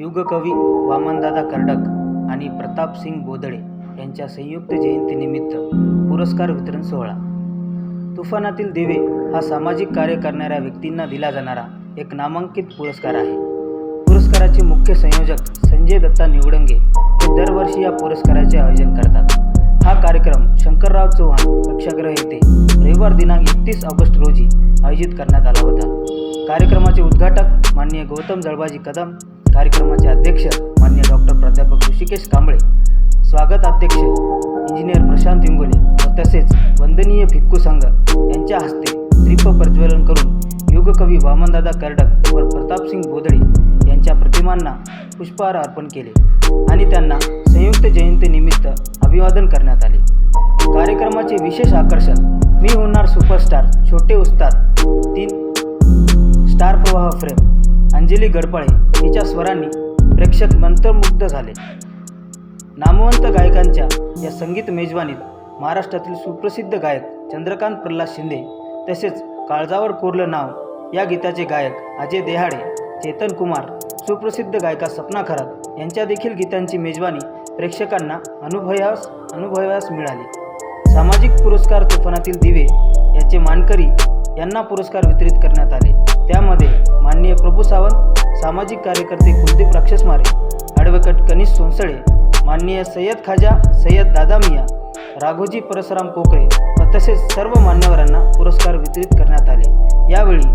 युगकवी वामनदादा कर्डक आणि प्रतापसिंग बोदडे यांच्या संयुक्त जयंतीनिमित्त पुरस्कार वितरण सोहळा. तुफानातील दिवे हा सामाजिक कार्य करणाऱ्या व्यक्तींना दिला जाणारा एक नामांकित पुरस्कार आहे. पुरस्काराचे मुख्य संयोजक संजय दत्ता निवडंगे हे दरवर्षी या पुरस्काराचे आयोजन करतात. हा कार्यक्रम शंकरराव चव्हाण कक्षाग्रह येथे रविवार दिनांक एकतीस ऑगस्ट रोजी आयोजित करण्यात आला होता. कार्यक्रमाचे उद्घाटक माननीय गौतम जळबाजी कदम कार्यक्रमाचे अध्यक्ष मान्य डॉक्टर प्राध्यापक ऋषिकेश कांबळे स्वागत अध्यक्ष इंजिनियर प्रशांत इंगोले व तसेच वंदनीय भिक्खू संघ यांच्या हस्ते दीप प्रज्वलन करून युगकवी वामनदादा कर्डक व प्रतापसिंग बोदळे यांच्या प्रतिमांना पुष्पहार अर्पण केले आणि त्यांना संयुक्त जयंतीनिमित्त अभिवादन करण्यात आले. कार्यक्रमाचे विशेष आकर्षण मी होणार सुपरस्टार छोटे उस्ताद तीन स्टार प्रवाह फ्रेम अंजली गडपाळे हिच्या स्वरांनी प्रेक्षक मंत्रमुग्ध झाले. नामवंत गायकांच्या या संगीत मेजवानीत महाराष्ट्रातील सुप्रसिद्ध गायक चंद्रकांत प्रल्हाद शिंदे तसेच काळजावर कोरलं नाव या गीताचे गायक अजय देहाडे चेतन कुमार सुप्रसिद्ध गायिका सपना खरात यांच्या देखील गीतांची मेजवानी प्रेक्षकांना अनुभवास अनुभवास मिळाली. सामाजिक पुरस्कार तुफानातील दिवे याचे मानकरी यांना पुरस्कार वितरित करण्यात आले. त्यामध्ये माननीय प्रभू सावंत सामाजिक कार्यकर्ते कुलदीप राक्षसमारे ॲडव्होकेट कनिष सोनसळे माननीय सय्यद खाजा सय्यद दादा मिया राघोजी परसराम कोकरे व तसेच सर्व मान्यवरांना पुरस्कार वितरित करण्यात आले. यावेळी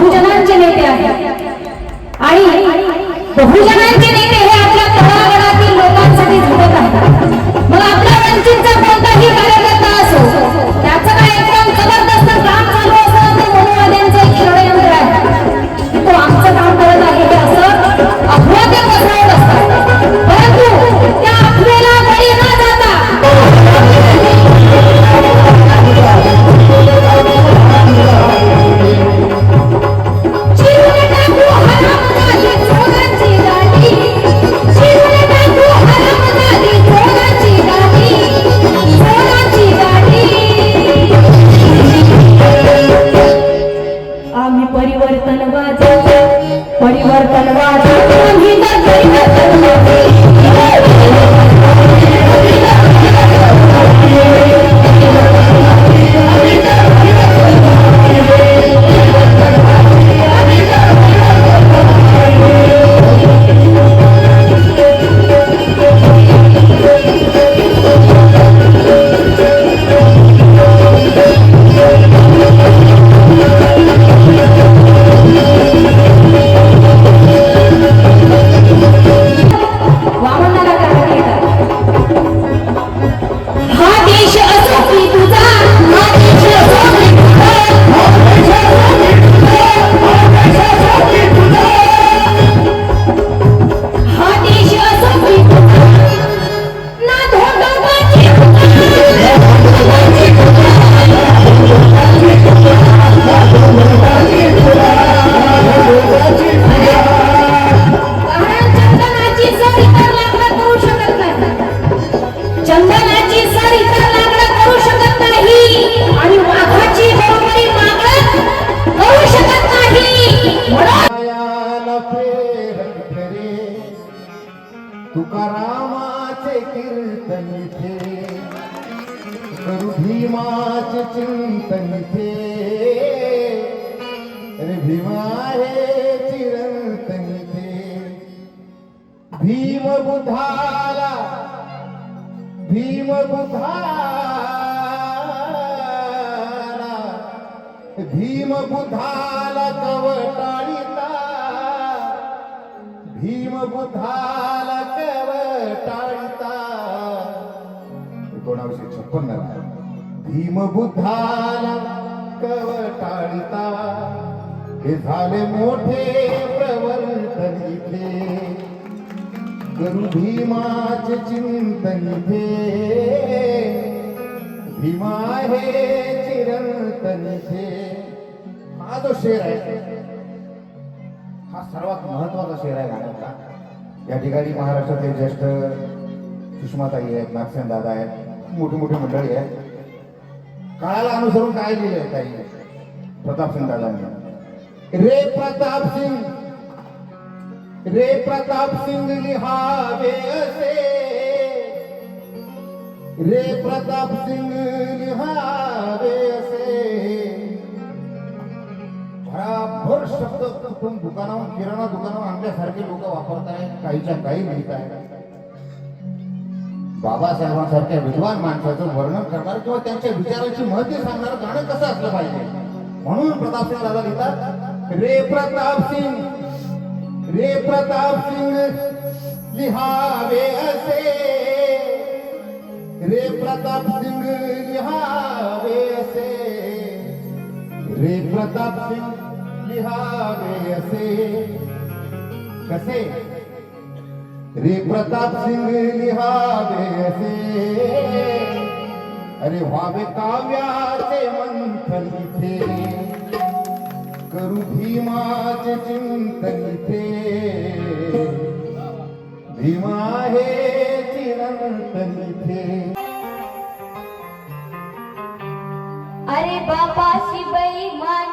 बहुजनांचे नेते आहेत. आणि बहुजनांचे नेते हे आपल्या तळागाळातील लोकांसाठी झटत आहेत. मग आपल्या वंचितचा कोणता पुन्हा भीमबुद्धाला कवटाळता. हे झाले मोठे प्रवर्तन इथे. करू भीमाचे चिंतन इथे. भीमा हे चिरंतन इथे. हा जो शेर आहे हा सर्वात महत्त्वाचा शेर आहे गाण्याचा. या ठिकाणी महाराष्ट्रातील ज्येष्ठ सुषमाताई आहेत नागसेन दादा आहेत. मोठी मोठी मंडळी आहेत. काळाला अनुसरून काय लिहिलंय काही प्रताप सिंग दादांनी. रे प्रताप सिंग. रे प्रताप सिंग लिहावे असे. रे प्रताप सिंग लिहावे असे. भराभर शब्द कुठून दुकानावर किराणा दुकानावर आणल्यासारखे लोक वापरतायत काहीच्या काही लिहित आहेत. बाबासाहेबांसारख्या विद्वान माणसाचं वर्णन करणार किंवा त्यांच्या विचाराची महती सांगणार गाणं कसं असलं पाहिजे? म्हणून प्रताप सिंग दादा लिहितात रे प्रताप सिंग रे प्रताप सिंग लिहावे असे. रे प्रताप सिंग लिहावे असे. रे प्रताप सिंग लिहावे असे. कसे? रे प्रताप सिंग लिहावे असे अरे व्हावे काव्याचे मंथन इथे। करू भीमाचे चिंतन इथे। भीमा हे चिरंतन इथे। अरे बाबा शिवई मान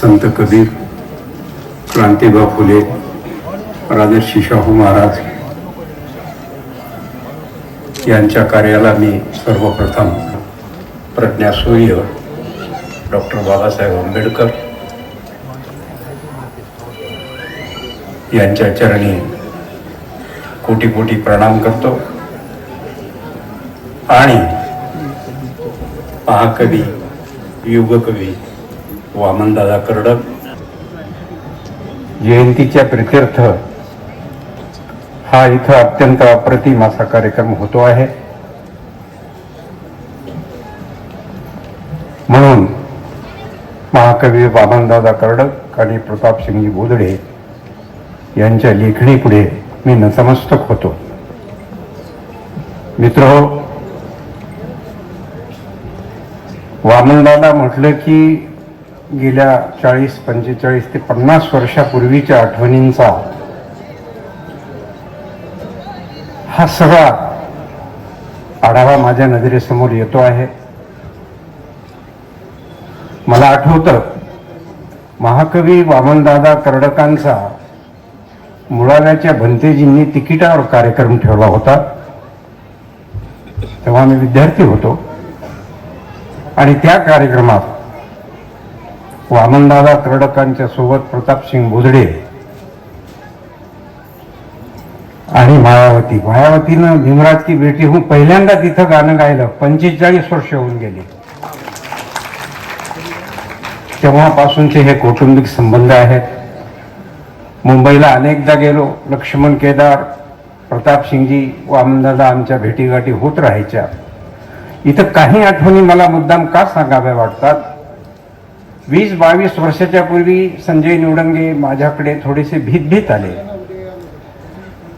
संत कबीर क्रांतिबा फुले राजर्षी शाहू महाराज यांच्या कार्याला मी सर्वप्रथम प्रज्ञासूर्य डॉक्टर बाबासाहेब आंबेडकर यांच्या चरणी कोटी कोटी प्रणाम करतो. आणि महाकवी युगकवी वामनदादा कर्डक. जयंतीच्या प्रित्यर्थ हा इथं अत्यंत अप्रतिम असा कार्यक्रम होतो आहे. म्हणून महाकवी वामनदादा कर्डक आणि प्रतापसिंगजी बोदडे यांच्या लेखणीपुढे मी नतमस्तक होतो. मित्र वामनदादा म्हटलं की गेल्या चाळीस पंचेचाळीस ते पन्नास वर्षापूर्वीच्या आठवणींचा हा सगळा आढावा माझ्या नजरेसमोर येतो आहे. मला आठवतं महाकवी वामनदादा कर्डकांचा मुळाव्याच्या भंतेजींनी तिकिटावर कार्यक्रम ठेवला होता. तेव्हा मी विद्यार्थी होतो. आणि त्या कार्यक्रमात वामनदादा कर्डकांच्या सोबत प्रतापसिंग भुजडे आणि मायावती. मायावतीनं भीमराज की बेटी हूं पहिल्यांदा तिथं गाणं गायलं. पंचेचाळीस वर्ष होऊन गेली. तेव्हापासूनचे हे कौटुंबिक संबंध आहेत. मुंबईला अनेकदा गेलो. लक्ष्मण केदार प्रतापसिंगजी वामनदादा आमच्या भेटीगाठी होत राहायच्या. इथं काही आठवणी मला मुद्दाम का सांगाव्या वाटतात? वीस बावीस वर्षाच्या पूर्वी संजय निवडंगे माझ्याकडे थोडेसे भीतभीत आले.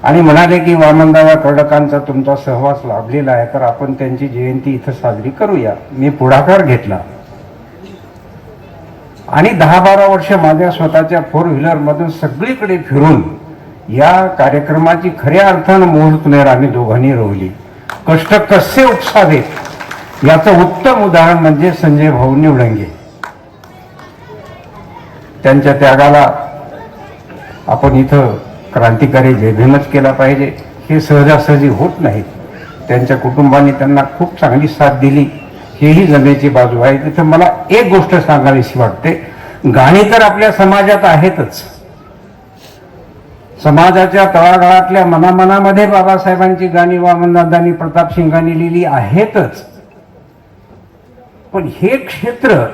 आणि म्हणाले की वामनदावा कर्डकांचा तुमचा सहवास लाभलेला आहे तर आपण त्यांची जयंती इथं साजरी करूया. मी पुढाकार घेतला. आणि दहा बारा वर्ष माझ्या स्वतःच्या फोर व्हीलर मधून सगळीकडे फिरून या कार्यक्रमाची खऱ्या अर्थानं मुहूर्तमेर आम्ही दोघांनी रोवली. कष्ट कसे उपसावेत? याचं उत्तम उदाहरण म्हणजे संजय भाऊ निवडंगे. त्यांच्या त्यागाला आपण इथं क्रांतिकारी जयभीमच केला पाहिजे. हे सहजासहजी होत नाहीत त्यांच्या कुटुंबाने त्यांना खूप चांगली साथ दिली. हेही जमेची बाजू आहे. तिथं मला एक गोष्ट सांगावीशी वाटते. गाणी तर आपल्या समाजात आहेतच. समाजाच्या तळागाळातल्या मनामनामध्ये बाबासाहेबांची गाणी वामनदादांनी प्रतापसिंगांनी लिहिली आहेतच. पण हे क्षेत्र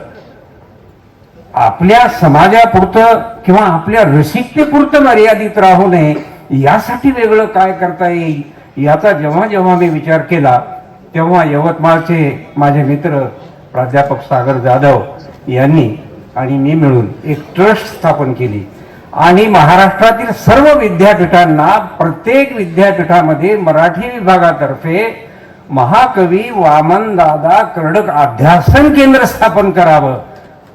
आपल्या समाजापुरतं किंवा आपल्या रसिकतेपुरतं मर्यादित राहू नये यासाठी वेगळं काय करता येईल याचा जेव्हा जेव्हा मी विचार केला तेव्हा यवतमाळचे माझे मित्र प्राध्यापक सागर जाधव यांनी आणि मी मिळून एक ट्रस्ट स्थापन केली. आणि महाराष्ट्रातील सर्व विद्यापीठांना प्रत्येक विद्यापीठामध्ये मराठी विभागातर्फे महाकवी वामनदादा कर्डक अध्यासन केंद्र स्थापन करावं.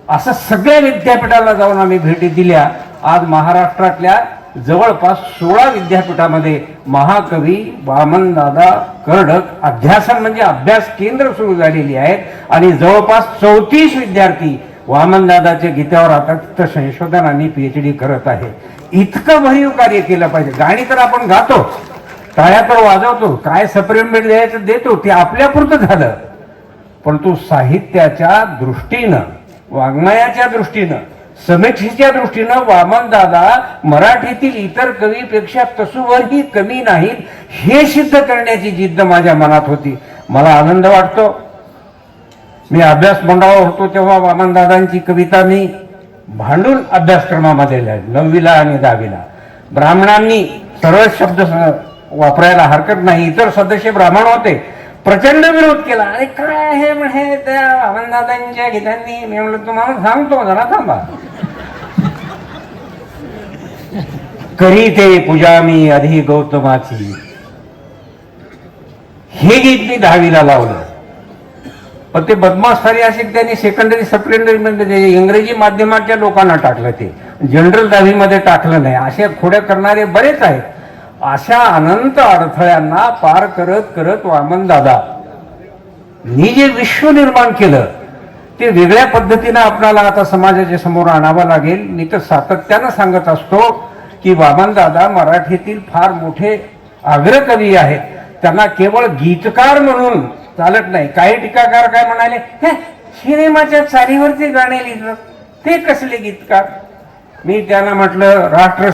असं सगळ्या विद्यापीठाला जाऊन आम्ही भेटी दिल्या. आज महाराष्ट्रातल्या जवळपास सोळा विद्यापीठामध्ये महाकवी वामनदादा कर्डक अध्यासन म्हणजे अभ्यास केंद्र सुरू झालेली आहेत आणि जवळपास चौतीस विद्यार्थी वामनदादाच्या गीतावर आता तिथं संशोधन आणि पीएचडी करत आहे. इतकं भरीव कार्य केलं पाहिजे. गाणी तर आपण गातो टाळ्या तर वाजवतो काय सप्रेमेंट द्यायचं देतो ते आपल्यापुरतं झालं. परंतु साहित्याच्या दृष्टीनं वाङ्मयाच्या दृष्टीनं समीक्षेच्या दृष्टीनं वामनदादा मराठीतील इतर कवीपेक्षा तसूवरही कमी नाहीत हे सिद्ध करण्याची जिद्द माझ्या मनात होती. मला आनंद वाटतो. मी अभ्यास मंडळावर होतो तेव्हा वामनदादांची कविता मी भांडून अभ्यासक्रमामध्ये लिहिली नववीला आणि दहावीला. ब्राह्मणांनी सरळ शब्द वापरायला हरकत नाही. इतर सदस्य ब्राह्मण होते. प्रचंड विरोध केला. अरे काय आहे म्हणे त्या वामनदादांच्या गीतांनी? मी म्हणलं तुम्हाला सांगतो जरा थांबा. करी ते पूजा मी अधि गौतमाची. हे गीत मी दहावीला लावलं. पण ते बदमाश असे त्यांनी सेकंडरी सप्लेंडरी मध्ये इंग्रजी माध्यमाच्या लोकांना टाकलं ते. जनरल दहावीमध्ये टाकलं नाही. असे खोड्या करणारे बरेच आहेत. अशा अनंत अडथळ्यांना पार करत करत वामन दादा नी जे विश्व निर्माण केलं ते वेगळ्या पद्धतीनं आपल्याला आता समाजाच्या समोर आणावं लागेल. मी तर सातत्यानं सांगत असतो की वामन दादा मराठीतील फार मोठे अग्रकवी आहेत. त्यांना केवळ गीतकार म्हणून चालत नाही. काही टीकाकार काय म्हणाले "हे, सिनेमाच्या चालीवरचे गाणे लिहिलं. ते कसले गीतकार? मी त्यांना म्हटलं राष्ट्र